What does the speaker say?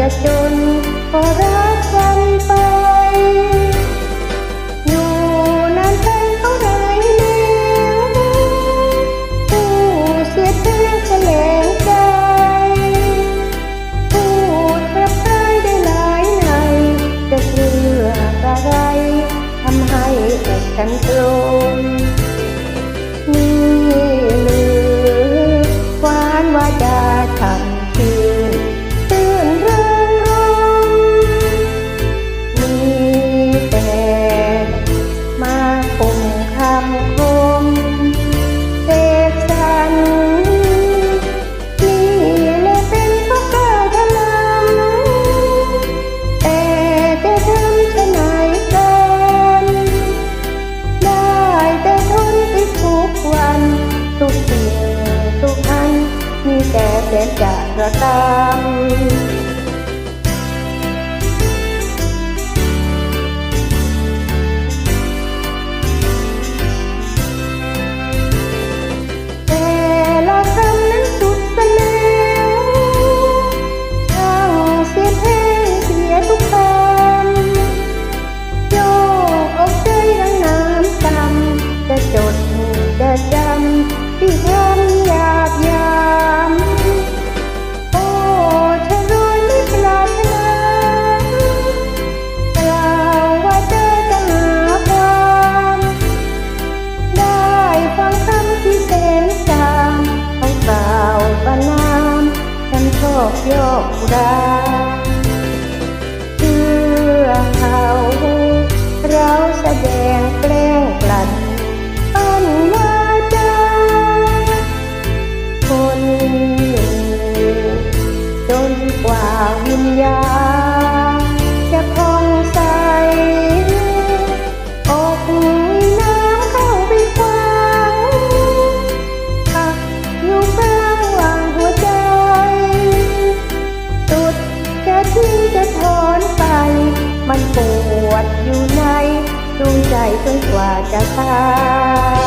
จนก็รักกันไป อยู่นานไปเท่าไรแล้วผู้เสียใจแสลงใจพูดกับใครได้หลายในจะเชื่ออะไรทำให้อกฉันตรง แต่แสนจะระกำ อบยอกอุราเพื่อเขาเราแสดงแกล้งกลั่นปั้นวาจาคนอยู่จนกว่าวิญญาณ จะทิ้งจะถอนไป มันปวดอยู่ในดวงใจจนกว่าจะตาย